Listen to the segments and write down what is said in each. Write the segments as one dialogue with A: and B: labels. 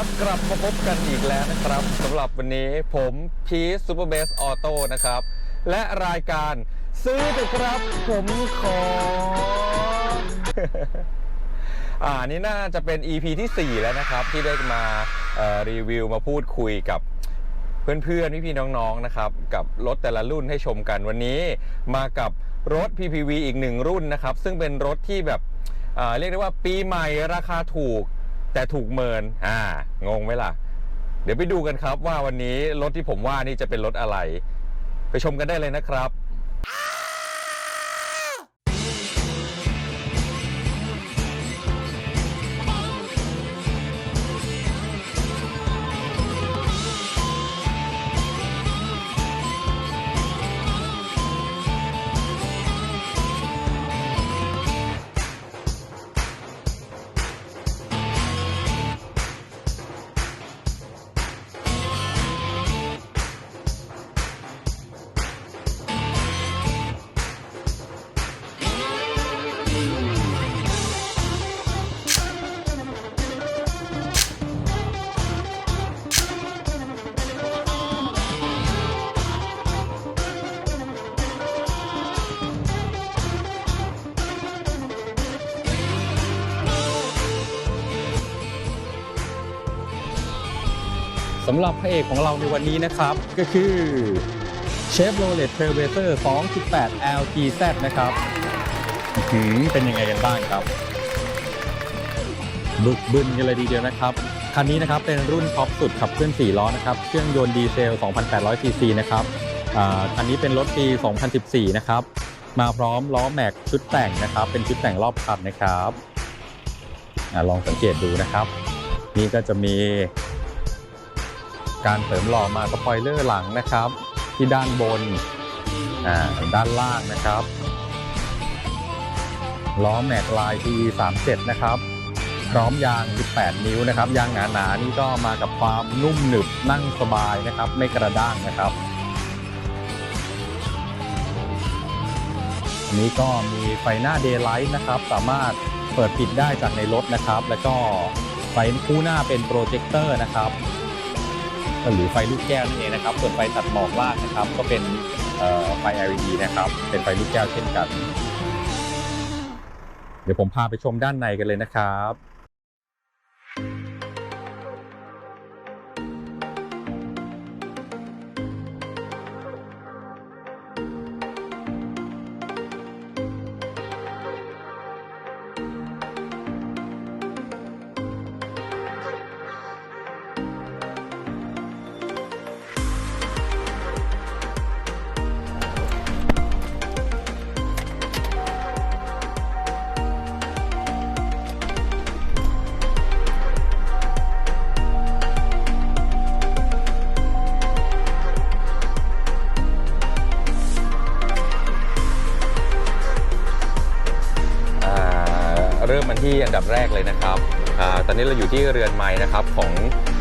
A: ครับกลับมาพบกันอีกแล้วนะครับสำหรับวันนี้ผมพีซซูเปอร์เบสออโต้นะครับ และรายการซื้อเถอะครับ ผมขอ อ่านี่น่าจะเป็น EP ที่ 4 แล้วนะครับ ที่ได้มารีวิวมาพูดคุยกับเพื่อนๆ พี่ๆ น้องๆ นะครับ กับรถแต่ละรุ่นให้ชมกันวันนี้มากับรถ PPV อีกหนึ่งรุ่นนะครับ ซึ่งเป็นรถที่แบบเรียกได้ว่าปีใหม่ราคาถูก แต่ถูกเมิน อ่างงไหมล่ะ เดี๋ยวไปดูกันครับว่าวันนี้รถที่ผมว่านี่จะเป็นรถอะไร ไปชมกันได้เลยนะครับ สำหรับพระเอกของเราในวันนี้นะครับ ก็คือ Chevrolet Trailblazer 2.8 LTZ นะครับอื้อหือเป็นยังไงกันบ้างครับบึกบึนกันเลยทีเดียวนะครับ คันนี้นะครับเป็นรุ่นท็อปสุดขับเคลื่อน 4 ล้อนะครับ เครื่องยนต์ดีเซล 2,800 ซีซีนะครับอ่าคันนี้เป็นรถปี 2014 นะครับ มาพร้อมล้อแม็กชุดแต่งนะครับ เป็นชุดแต่งรอบคันนะครับอาลองสังเกตดูนะครับ นี่ก็จะมี การเสริมหล่อมาสปอยเลอร์หลังนะครับ ที่ด้านบนอ่าด้านล่างนะครับล้อแม็กลาย PE 37นะครับ พร้อมยาง 18 นิ้วนะครับ ยางหนาๆนี่ก็มากับความนุ่มหนึบนั่งสบายนะครับ ไม่กระด้างนะครับอันนี้ก็มีไฟหน้า Daylight นะครับ สามารถเปิดปิดได้จากในรถนะครับ แล้วก็ไฟคู่หน้าเป็นโปรเจคเตอร์นะครับ หรือไฟลูกแก้วนั่นเองนะครับ ส่วนไฟตัดหมอกล่างนะครับ ก็เป็นไฟ LED นะครับ เป็นไฟลูกแก้วเช่นกัน เดี๋ยวผมพาไปชมด้านในกันเลยนะครับ ที่อันดับแรกเลยนะครับอตอนนี้เราอยู่ที่เรือนไม้นะครับของ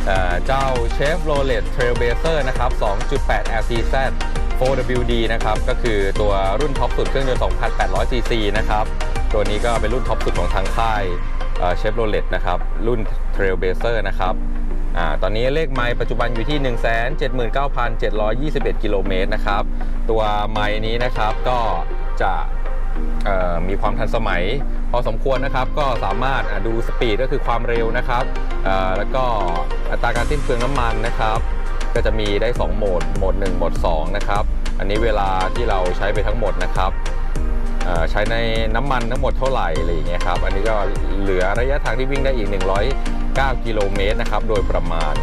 A: อเจ้า Chevrolet Trailblazer นะครับ 2.8 LTZ 4WD นะครับ ก็คือตัวรุ่นท็อปสุดเครื่องยนต์ 2,800 cc นะครับ ตัวนี้ก็เป็นรุ่นท็อปสุดของทางค่ายเชฟโรเลตนะครับ รุ่น Trailblazer นะครับอตอนนี้เลขไม้ปัจจุบันอยู่ที่ 179,721 กิโลเมตรนะครับ ตัวไม้นี้นะครับก็จะ มีความทันสมัย พอสมควรนะครับก็สามารถดูสปีดก็คือความเร็วนะครับแล้วก็อัตราการสิ้นเปลืองน้ำมันนะครับ ก็จะมีได้ 2 โหมดโหมด 1 โหมด 2 นะครับ อันนี้เวลาที่เราใช้ไปทั้งหมดนะครับใช้ในน้ำมันทั้งหมดเท่าไหร่อะไรอย่างเงี้ยครับอันนี้ก็เหลือระยะทางที่วิ่งได้อีก 109 กิโลเมตรนะครับโดยประมาณ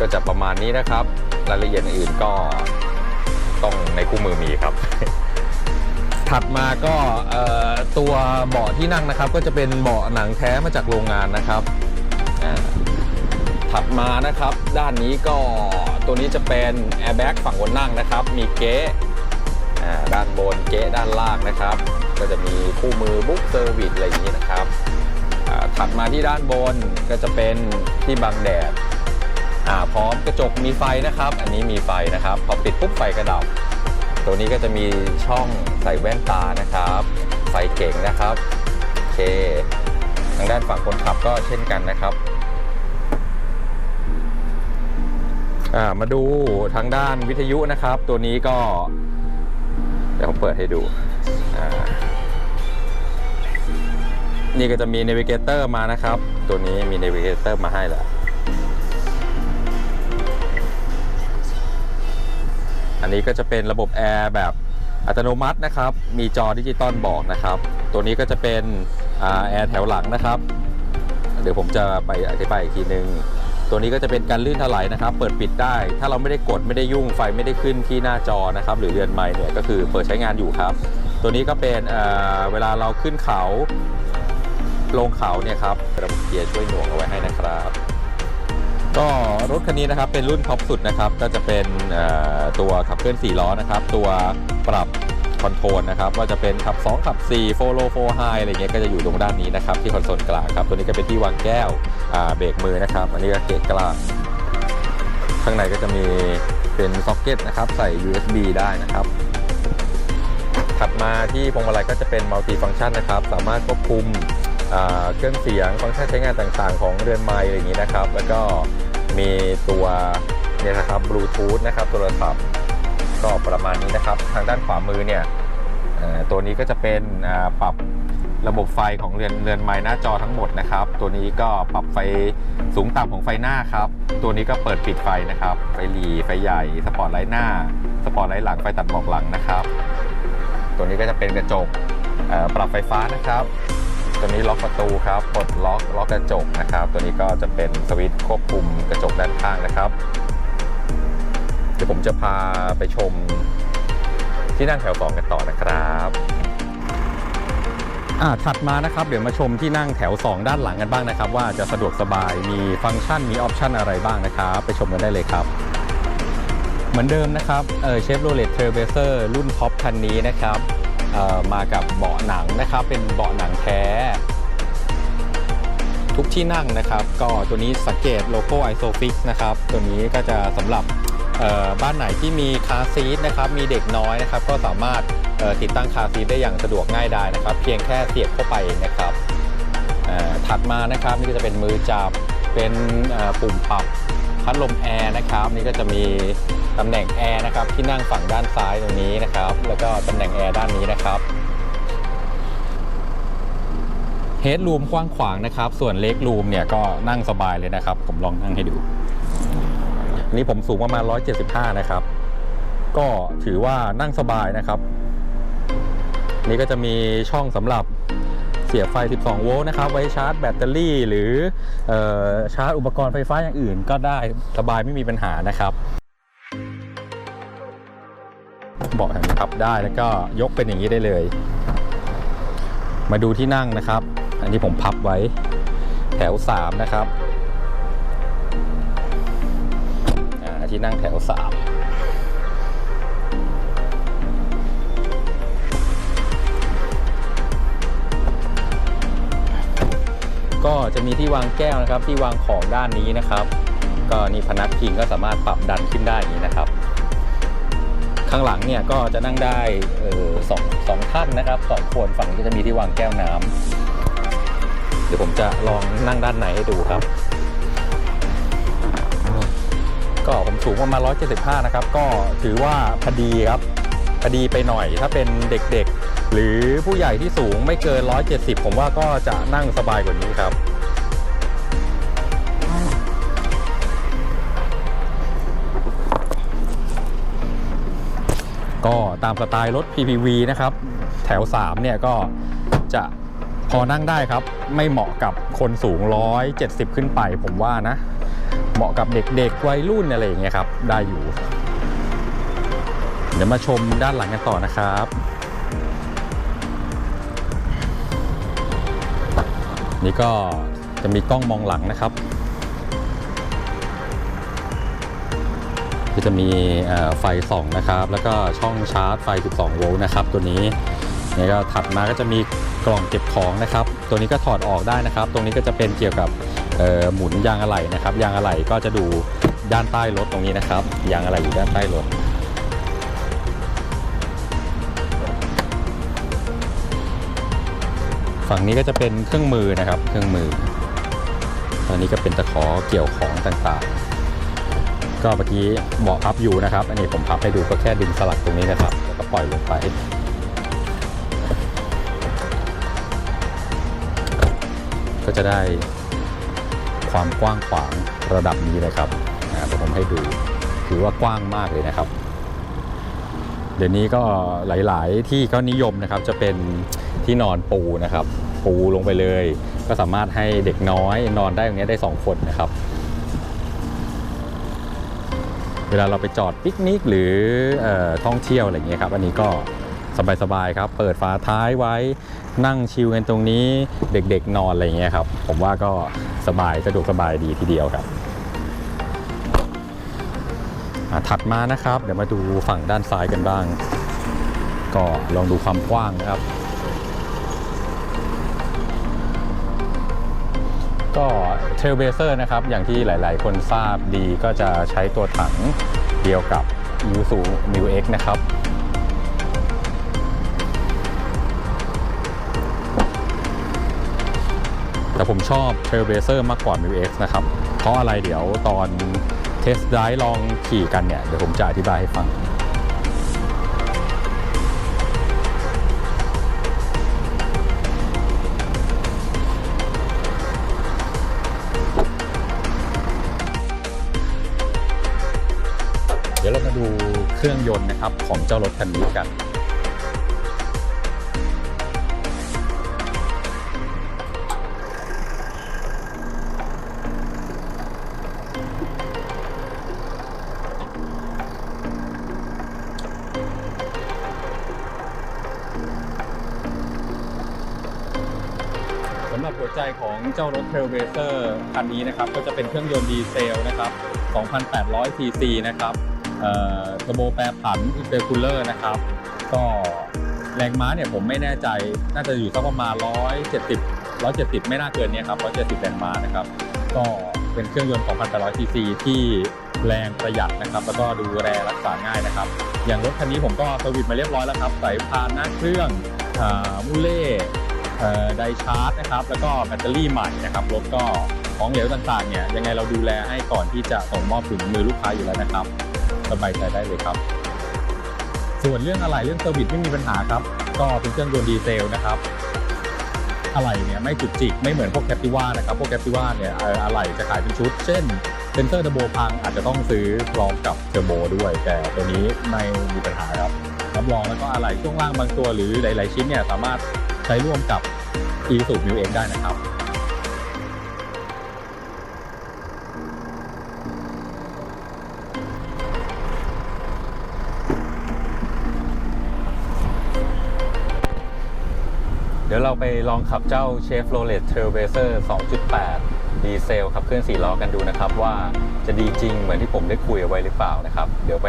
A: ก็จะประมาณนี้นะครับ รายละเอียดอื่นก็ต้องในคู่มือมีครับ ถัดมาก็ตัวเบาะที่นั่งนะครับ ก็จะเป็นเบาะหนังแท้มาจากโรงงานนะครับถัดมานะครับ ด้านนี้ก็ตัวนี้จะเป็นแอร์แบ็กฝั่งบนนั่งนะครับ มีเก๊ด้านบนเก๊ด้านล่างนะครับ ก็จะมีคู่มือบุ๊กเซอร์วิสอะไรอย่างนี้นะครับถัดมาที่ด้านบนก็จะเป็นที่บังแดดพร้อมกระจกมีไฟนะครับ อันนี้มีไฟนะครับพอปิดปุ๊บไฟกระดับ ตัวนี้ก็จะมีช่องใส่แว่นตานะครับไฟเก่งนะครับโอเค ทางด้านฝั่งคนขับก็เช่นกันนะครับมาดูทางด้านวิทยุนะครับ ตัวนี้ก็ เดี๋ยวผมเปิดให้ดูนี่ก็จะมี Navigator มานะครับ ตัวนี้มี Navigator มาให้แล้ว อันนี้ก็จะเป็นระบบแอร์แบบอัตโนมัตินะครับ มีจอดิจิตอลบอกนะครับ ตัวนี้ก็จะเป็นอแอร์แถวหลังนะครับ เดี๋ยวผมจะไปอธิบายอีกทีนึง ตัวนี้ก็จะเป็นการลื่นถลายนะครับ เปิดปิดได้ ถ้าเราไม่ได้กดไม่ได้ยุ่งไฟไม่ได้ขึ้นที่หน้าจอนะครับ หรือเรือนไม้เนี่ยก็คือเปิดใช้งานอยู่ครับ ตัวนี้ก็เป็นเเวลาเราขึ้นเขาลงเขาเนี่ยครับระบบเกียร์ช่วยหน่วงเอาไว้ให้นะครับ ก็รถคันนี้นะครับเป็นรุ่นท็อปสุดนะครับก็จะเป็นตัวขับเคลื่อน4ล้อนะครับตัวปรับคอนโทรลนะครับว่าจะเป็นขับ 2 ขับ 4 4 low 4 high อะไรเงี้ยก็จะอยู่ตรงด้านนี้นะครับที่คอนโซลกลางครับตัวนี้ก็เป็นที่วางแก้วเบรกมือนะครับ อันนี้ก็เกะกลางข้างในก็จะมีเป็นซ็อกเก็ตนะครับใส่ USB ได้นะครับ ถัดมาที่พวงมาลัยก็จะเป็นมัลติฟัง c t ชันนะครับ สามารถควบคุม เครื่องเสียงฟังก์ชันใช้งานต่างๆ ของเรือนไม้อะไรอย่างนี้นะครับ แล้วก็มีตัวเนี่ยนะครับบลูทูธนะครับโทรศัพท์ก็ประมาณนี้นะครับ ทางด้านขวามือเนี่ยตัวนี้ก็จะเป็นปรับระบบไฟของเรือนเรือนไม้หน้าจอทั้งหมดนะครับ ตัวนี้ก็ปรับไฟสูงต่ำของไฟหน้าครับ ตัวนี้ก็เปิดปิดไฟนะครับ ไฟหลีไฟใหญ่ สปอตไลท์หน้า สปอตไลท์หลัง ไฟตัดหมอกหลังนะครับ ตัวนี้ก็จะเป็นกระจกปรับไฟฟ้านะครับ ตัวนี้ล็อกประตูครับปลดล็อกล็อกกระจกนะครับ ตัวนี้ก็จะเป็นสวิตช์ควบคุมกระจกด้านข้างนะครับเดี๋ยวผมจะพาไปชมที่นั่งแถวสองกันต่อนะครับอ่าถัดมานะครับเดี๋ยวมาชมที่นั่งแถว 2 ด้านหลังกันบ้างนะครับ ว่าจะสะดวกสบายมีฟังก์ชันมีออปชันอะไรบ้างนะครับ ไปชมกันได้เลยครับ เหมือนเดิมนะครับเเชฟโรเลตเทรเบเซอร์รุ่นท็อปคันนี้นะครับ มากับเบาะหนังนะครับ เป็นเบาะหนังแท้ ทุกที่นั่งนะครับ ก็ตัวนี้สังเกตโลโก้ Isofix นะครับ ตัวนี้ก็จะสำหรับบ้านไหนที่มีคาร์ซีทนะครับ มีเด็กน้อยนะครับ ก็สามารถติดตั้งคาร์ซีทได้อย่างสะดวกง่ายดายนะครับ เพียงแค่เสียบเข้าไปนะครับถัดมานะครับนี่ก็จะเป็นมือจับเป็นปุ่มปรับพัดลมแอร์นะครับ นี่ก็จะมี ตำแหน่งแอร์นะครับที่นั่งฝั่งด้านซ้ายตรงนี้นะครับ แล้วก็ตำแหน่งแอร์ด้านนี้นะครับเฮดรูมกว้างขวางนะครับ ส่วนเล็กรูมเนี่ยก็นั่งสบายเลยนะครับ ผมลองนั่งให้ดูนี่ผมสูงประมาณ 175 นะครับ ก็ถือว่านั่งสบายนะครับ นี่ก็จะมีช่องสำหรับเสียบไฟ 12 โวลต์นะครับ ไว้ชาร์จแบตเตอรี่ หรือออชาร์จอุปกรณ์ไฟฟ้าอย่างอื่นก็ได้สบายไม่มีปัญหานะครับ เบาะแห่งพับได้แล้วก็ยกเป็นอย่างนี้ได้เลย มาดูที่นั่งนะครับ อันนี้ผมพับไว้แถว 3 นะครับอ่าที่นั่งแถว 3ก็จะมีที่วางแก้วนะครับที่วางของด้านนี้นะครับ ก็นี่พนักพิงก็สามารถปรับดันขึ้นได้นี้นะครับ ข้างหลังเนี่ยก็จะนั่งได้สองสองท่านนะครับสองคนฝั่งก็จะมีที่วางแก้วน้ำเดี๋ยวผมจะลองนั่งด้านในให้ดูครับ ก็ผมสูงประมาณ 175 นะครับ ก็ถือว่าพอดีครับพอดีไปหน่อยถ้าเป็นเด็กๆ หรือผู้ใหญ่ที่สูงไม่เกิน 170 ผมว่าก็จะนั่งสบายกว่านี้ครับ ก็ตามสไตล์รถ PPV นะครับ แถว 3 เนี่ยก็จะพอนั่งได้ครับ ไม่เหมาะกับคนสูง 170 ขึ้นไปผมว่านะ เหมาะกับเด็กๆ วัยรุ่นอะไรอย่างเงี้ยครับ ได้อยู่ เดี๋ยวมาชมด้านหลังกันต่อนะครับนี่ก็จะมีกล้องมองหลังนะครับ ก็จะมีไฟส่องนะครับ แล้วก็ช่องชาร์จไฟ 12 โวลต์นะครับ ตัวนี้นี่ก็ถัดมาก็จะมีกล่องเก็บของนะครับ ตัวนี้ก็ถอดออกได้นะครับ ตรงนี้ก็จะเป็นเกี่ยวกับหมุนยางอะไหล่นะครับ ยางอะไหล่ก็จะดูด้านใต้รถตรงนี้นะครับ ยางอะไหล่อยู่ด้านใต้รถฝั่งนี้ก็จะเป็นเครื่องมือนะครับ เครื่องมืออันนี้ก็เป็นตะขอเกี่ยวของต่างๆ ก็เมื่อกี้เบาะพับอยู่นะครับ อันนี้ผมพับให้ดูก็แค่ดึงสลักตรงนี้นะครับ แล้วก็ปล่อยลงไป ก็จะได้ความกว้างขวางระดับนี้เลยครับอ่าเดี๋ยวผมให้ดูถือว่ากว้างมากเลยนะครับ เดี๋ยวนี้ก็หลาย ๆ ที่ก็นิยมนะครับจะเป็นที่นอนปูนะครับ ปูลงไปเลย ก็สามารถให้เด็กน้อยนอนได้ตรงนี้ได้ 2 คนนะครับ เวลาเราไปจอดปิกนิกหรืออท่องเที่ยวอะไรอย่างเงี้ยครับ อันนี้ก็สบายๆครับ เปิดฝาท้ายไว้นั่งชิลกันตรงนี้เด็กๆนอนอะไรอย่างเงี้ยครับ ผมว่าก็สบายสะดวกสบายดีทีเดียวครับถัดมานะครับ เดี๋ยวมาดูฝั่งด้านซ้ายกันบ้าง ก็ลองดูความกว้างนะครับ ก็เทลเบเซอร์นะครับ อย่างที่หลาย ๆ คนทราบดีก็จะใช้ตัวถังเดียวกับ u s u m i x นะครับ แต่ผมชอบ Trailblazer มากกว่า m i x นะครับ เพราะอะไรเดี๋ยวตอนเทสไดลองขี่กันเนี่ย เดี๋ยวผมจะอธิบายให้ฟัง เครื่องยนต์นะครับของเจ้ารถคันนี้กัน สำหรับหัวใจของเจ้ารถ Trailblazer คันนี้นะครับ ก็จะเป็นเครื่องยนต์ดีเซลนะครับ 2,800 cc นะครับ ร์โบแปรผันอินเตอร์คูลเลอร์นะครับ ก็แรงม้าเนี่ยผมไม่แน่ใจน่าจะอยู่สักประมาณ 170 170 ไม่น่าเกินเนี้ครับ 170 แรงม้านะครับ ก็เป็นเครื่องยนต์ 2,800 cc ที่แรงประหยัดนะครับ แล้วก็ดูแลรักษาง่ายนะครับ อย่างรถคันนี้ผมก็สวิตมาเรียบร้อยแล้วครับใส่พานหน้าเครื่องอมูเล่เอ่ไดชาร์จนะครับ แล้วก็แบตเตอรี่ใหม่นะครับ รถก็ของเหลวต่างๆเนี่ยยังไงเราดูแลให้ก่อนที่จะส่งมอบถึงมือลูกค้าอยู่แล้วนะครับ สบายใจได้เลยครับ ส่วนเรื่องอะไรเรื่องเซอร์วิสไม่มีปัญหาครับ ก็เป็นเครื่องยนต์ดีเซลนะครับอะไรเนี่ยไม่จุกจิกไม่เหมือนพวกแคปติว่านะครับพวกแคปติว่าเนี่ยอ่ออะไรจะขายเป็นชุด เช่นเซนเซอร์เทอร์โบพังอาจจะต้องซื้อพร้อมกับเทอร์โบด้วย แต่ตัวนี้ไม่มีปัญหาครับรับรองแล้วก็อะไรช่วงล่างบางตัวหรือหลาย ๆ ชิ้นเนี่ยสามารถใช้ร่วมกับ e s u m u x ได้นะครับ เดี๋ยวเราไปลองขับเจ้า Chevrolet Trailblazer 2.8 ดีเซลขับเคลื่อน4ล้อกันดูนะครับว่าจะดีจริงเหมือนที่ผมได้คุยเอาไว้หรือเปล่านะครับ เดี๋ยวไป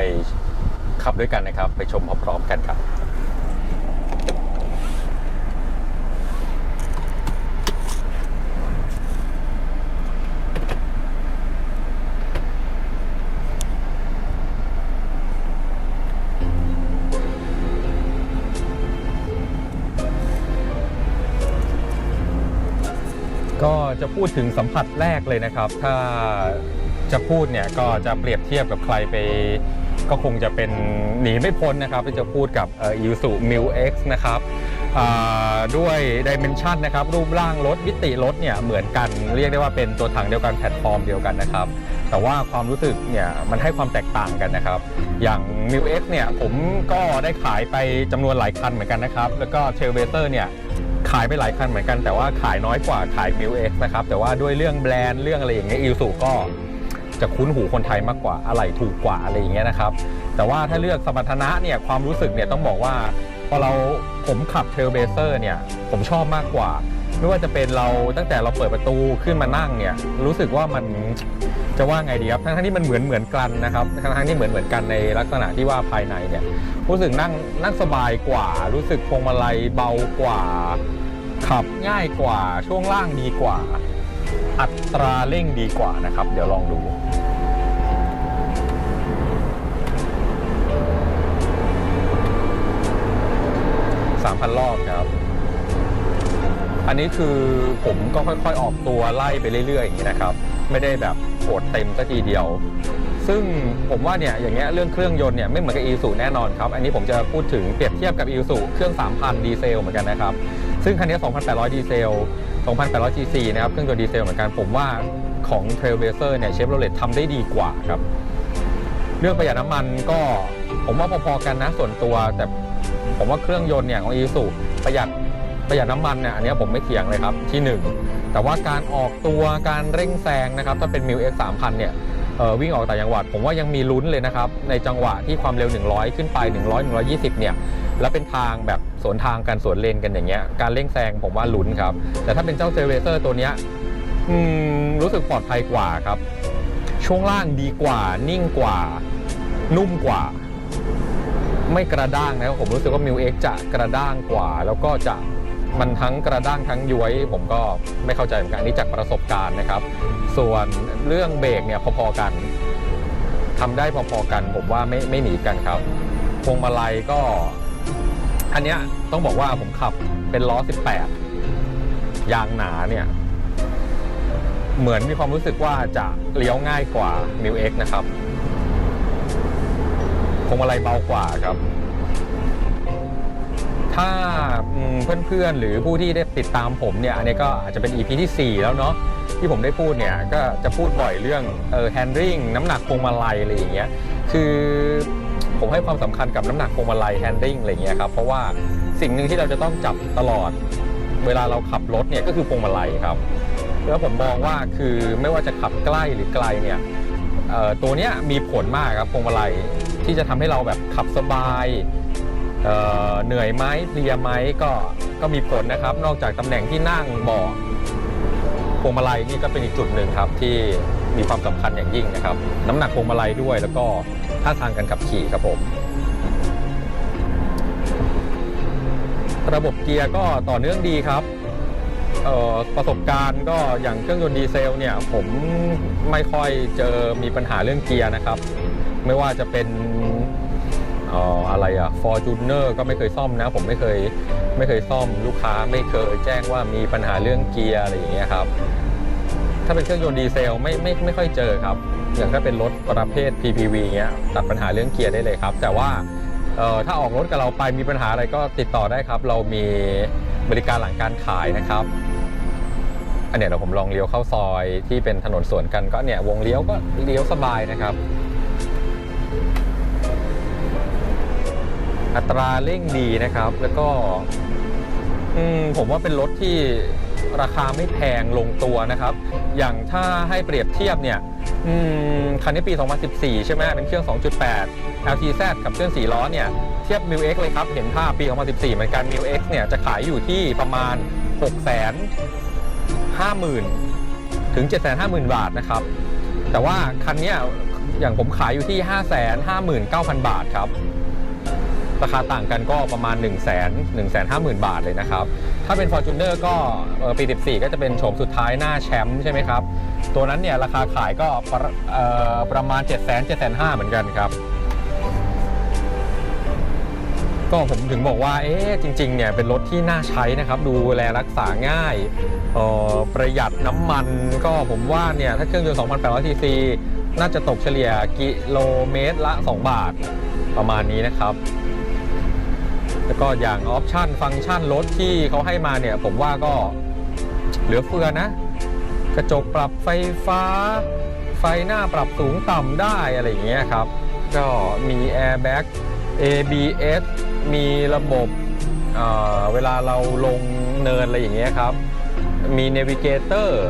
A: ขับด้วยกันนะครับ ไปชมพร้อมๆกันครับ จะพูดถึงสัมผัสแรกเลยนะครับ ถ้าจะพูดเนี่ยก็จะเปรียบเทียบกับใครไป ก็คงจะเป็นหนีไม่พ้นนะครับที่จะพูดกับเอ่อ Isuzu Mil X นะครับด้วยดิเมนชันนะครับรูปร่างรถมิติรถเนี่ยเหมือนกัน เรียกได้ว่าเป็นตัวถังเดียวกันแพลตฟอร์มเดียวกันนะครับ แต่ว่าความรู้สึกเนี่ยมันให้ความแตกต่างกันนะครับ อย่าง Mil X เนี่ยผมก็ได้ขายไปจำนวนหลายคันเหมือนกันนะครับ แล้วก็ Trailblazer เนี่ย ขายไปหลายคันเหมือนกันแต่ว่าขายน้อยกว่าขายมิวเอ็กนะครับ แต่ว่าด้วยเรื่องแบรนด์เรื่องอะไรอย่างเงี้ยอิลสุก็จะคุ้นหูคนไทยมากกว่าอะไรถูกกว่าอะไรอย่างเงี้ยนะครับ แต่ว่าถ้าเลือกสมรรถนะเนี่ยความรู้สึกเนี่ยต้องบอกว่าพอเราผมขับเทรลเบเซอร์เนี่ยผมชอบมากกว่า ไม่ว่าจะเป็นเราตั้งแต่เราเปิดประตูขึ้นมานั่งเนี่ยรู้สึกว่ามันจะว่าไงดีครับทั้งๆที่มันเหมือนเหมือนกันนะครับทั้งๆที่เหมือนเหมือนกันในลักษณะที่ว่าภายในเนี่ยรู้สึกนั่งนั่งสบายกว่า รู้สึกพวงมาลัยเบากว่า ขับง่ายกว่าช่วงล่างดีกว่า อัตราเร่งดีกว่านะครับ เดี๋ยวลองดู3,000รอบครับ อันนี้คือผมก็ค่อยๆออกตัวไล่ไปเรื่อยๆอย่างนี้นะครับ ไม่ได้แบบโหดเต็มสัทีเดียว ซึ่งผมว่าเนี่ยอย่างเงี้ยเรื่องเครื่องยนต์เนี่ยไม่เหมือนกับ e ี u แน่นอนครับ อันนี้ผมจะพูดถึงเปรียบเทียบกับ e ี u เครื่อง 3,000 ดีเซลเหมือนกันนะครับ ซึ่งคันนี้ 2,800 ดีเซล 2,800 cc นะครับเครื่องยนต์ดีเซลเหมือนกันผมว่าของ Trailblazer เนี่ยเชฟโรเลตทำได้ดีกว่าครับเรื่องประหยัดน้ำมันก็ผมว่าพอๆกันนะส่วนตัว แต่ผมว่าเครื่องยนต์เนี่ยของ e ี u ประหยัด ประหยัดน้ำมันเนี่ยอันนี้ผมไม่เถียงเลยครับที่หนึ่งแต่ว่าการออกตัวการเร่งแซงนะครับถ้าเป็น m ิ x 3000เนี่ยเอ่อวิ่งออกต่างจังหวัด ผมว่ายังมีลุ้นเลยนะครับ ในจังหวะที่ความเร็ว 100 ขึ้นไป 100 120 เนี่ย แล้วเป็นทางแบบสวนทางกันสวนเลนกันอย่างเงี้ยการเร่งแซงผมว่าลุ้นครับ แต่ถ้าเป็นเจ้าเซเวเซอร์ตัวเนี้ยรู้สึกปลอดภัยกว่าครับ ช่วงล่างดีกว่า นิ่งกว่า นุ่มกว่า ไม่กระด้างนะครับผมรู้สึกว่า m ิ X จะกระด้างกว่า แล้วก็จะ มันทั้งกระด้างทั้งย้วย ผมก็ไม่เข้าใจเหมือนกันอันนี้จากประสบการณ์นะครับ ส่วนเรื่องเบรกเนี่ยพอๆกันทำได้พอๆกัน ผมว่าไม่ไม่หนีกันครับพวงมาลัยก็ อันเนี้ยต้องบอกว่าผมขับเป็นล้อ 18 ยางหนาเนี่ย เหมือนมีความรู้สึกว่าจะเลี้ยวง่ายกว่า m ิ X นะครับพวงมาลัยเบากว่าครับ ถ้าเพื่อนๆ หรือผู้ที่ได้ติดตามผมเนี่ย อันนี้ก็อาจจะเป็น EP ที่ 4 แล้วเนาะที่ผมได้พูดเนี่ย ก็จะพูดบ่อยเรื่องเออ handling น้ำหนักพวงมาลัยอะไรอย่างเงี้ยคือผมให้ความสำคัญกับน้ำหนักพวงมาลัย handling อะไรอย่างเงี้ยครับเพราะว่าสิ่งหนึ่งที่เราจะต้องจับตลอด เวลาเราขับรถเนี่ยก็คือพวงมาลัยครับแล้วผมมองว่าคือไม่ว่าจะขับใกล้หรือไกลเนี่ยตัวเนี้ยมีผลมากครับพวงมาลัยที่จะทำให้เราแบบขับสบาย เหนื่อยไหมเพลียไหมก็ก็มีผลนะครับ นอกจากตำแหน่งที่นั่งเบาะพวงมาลัยนี่ก็เป็นอีกจุดหนึ่งครับที่มีความสำคัญอย่างยิ่งนะครับ น้ำหนักพวงมาลัยด้วย แล้วก็ท่าทางการขับขี่ครับผม ระบบเกียร์ก็ต่อเนื่องดีครับประสบการณ์ก็อย่างเครื่องยนต์ดีเซลเนี่ยผมไม่ค่อยเจอมีปัญหาเรื่องเกียร์นะครับ ไม่ว่าจะเป็น อ่ออะไรอะ Fortuner ก็ไม่เคยซ่อมนะ ผมไม่เคยไม่เคยซ่อมลูกค้าไม่เคยแจ้งว่ามีปัญหาเรื่องเกียร์อะไรอย่างเงี้ยครับ ถ้าเป็นเครื่องยนต์ดีเซลไม่ไม่ไม่ค่อยเจอครับ อย่างถ้าเป็นรถประเภท PPV เงี้ยตัดปัญหาเรื่องเกียร์ได้เลยครับ แต่ว่าเอ่อถ้าออกรถกับเราไปมีปัญหาอะไรก็ติดต่อได้ครับ เรามีบริการหลังการขายนะครับอันเนี้ยเดี๋ยวผมลองเลี้ยวเข้าซอยที่เป็นถนนสวนกันก็เนี่ยวงเลี้ยวก็เลี้ยวสบายนะครับ อัตราเร่งดีนะครับ แล้วก็ผมว่าเป็นรถที่ราคาไม่แพงลงตัวนะครับ อย่างถ้าให้เปรียบเทียบเนี่ยคันนี้ปี 2014 ใช่ไหมเป็นเครื่อง 2.8 LTZ กับเครื่อง4ล้อเนี่ย เทียบ m ิ X เลยครับ เห็นภาพปี 2014 เหมือนกัน m ิ X เนี่ยจะขายอยู่ที่ประมาณ 6 5 0 0 0 0 ถึง 750,000 บาทนะครับ แต่ว่าคันนี้อย่างผมขายอยู่ที่ 559,000 บาทครับ ราคาต่างกันก็ประมาณ1 1 5 0 0 0 0 บาทเลยนะครับ ถ้าเป็น Fortuner ก็ปี 14 ก็จะเป็นโฉมสุดท้ายหน้าแชมป์ใช่ไหมครับ ตัวนั้นเนี่ยราคาขายก็ประประมาณ 7 0 0 0 0 7 5 0 0เหมือนกันครับ ก็ผมถึงบอกว่าเอ๊ะจริงๆเนี่ยเป็นรถที่น่าใช้นะครับ ดูแลรักษาง่ายประหยัดน้ำมันก็ผมว่าเนี่ยถ้าเครื่องยนต์2,800ซีซีน่าจะตกเฉลี่ยกิโลเมตรละ 2 บาทประมาณนี้นะครับ แล้วก็อย่างออปชันฟังก์ชันรถที่เขาให้มาเนี่ย ผมว่าก็เหลือเฟือนะ กระจกปรับไฟฟ้า ไฟหน้าปรับสูงต่ำได้อะไรอย่างเงี้ยครับ ก็มีแอร์แบ็ก ABS มีระบบเเวลาเราลงเนินอะไรอย่างเงี้ยครับ มีเนวิเกเตอร์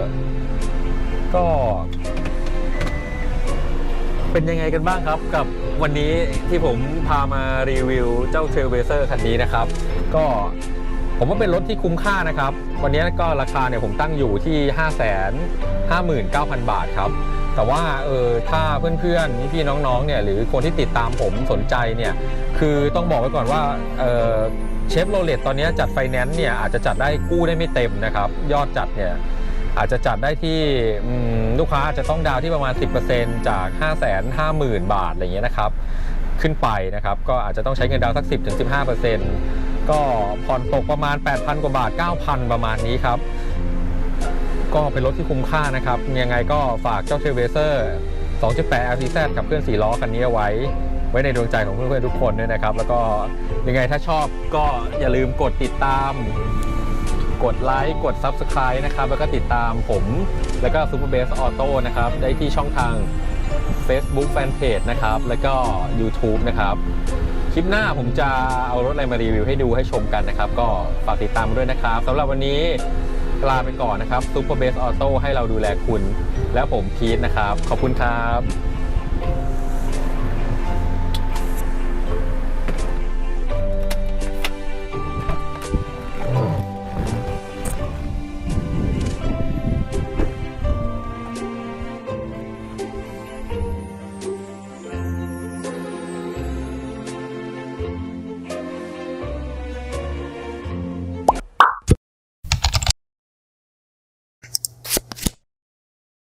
A: ก็ เป็นยังไงกันบ้างครับกับ วันนี้ที่ผมพามารีวิวเจ้า Trailblazer คันนี้นะครับ ก็ผมว่าเป็นรถที่คุ้มค่านะครับ วันนี้ก็ราคาเนี่ยผมตั้งอยู่ที่ 5 5 9 0 0 0 บาทครับ แต่ว่าเออถ้าเพื่อนๆ พี่ๆ น้องๆ เนี่ยหรือคนที่ติดตามผมสนใจเนี่ย คือต้องบอกไว้ก่อนว่าเออเชฟโรเลตตอนนี้จัดไฟแนนซ์เนี่ยอาจจะจัดได้กู้ได้ไม่เต็มนะครับ ยอดจัดเนี่ย อาจจะจัดได้ที่ลูกค้าอาจจะต้องดาวที่ประมาณ 10%จาก 5 5 0 0 0 0 บาทอะไรเงี้ยนะครับ ขึ้นไปนะครับ ก็อาจจะต้องใช้เงินดาวสัก 10-15%ก็ผ่อนตกประมาณ 8,000 กว่าบาท 9,000 ประมาณนี้ครับ ก็เป็นรถที่คุ้มค่านะครับ ยังไงก็ฝากเจ้าเทรเวเซอร์ 2.8 LTZ กับเพื่อน4ล้อคันนี้ไว้ ไว้ในดวงใจของเพื่อนๆทุกคนด้วยนะครับ แล้วก็ยังไงถ้าชอบก็อย่าลืมกดติดตาม กดไลค์กด Subscribe นะครับ แล้วก็ติดตามผม แล้วก็ Super Base Auto นะครับ ได้ที่ช่องทาง Facebook Fanpage นะครับ แล้วก็ YouTube นะครับ คลิปหน้าผมจะเอารถอะไรมารีวิวให้ดูให้ชมกันนะครับ ก็ฝากติดตามด้วยนะครับสำหรับวันนี้ลาไปก่อนนะครับ Super Base Auto ให้เราดูแลคุณ แล้วผมพีทนะครับ ขอบคุณครับ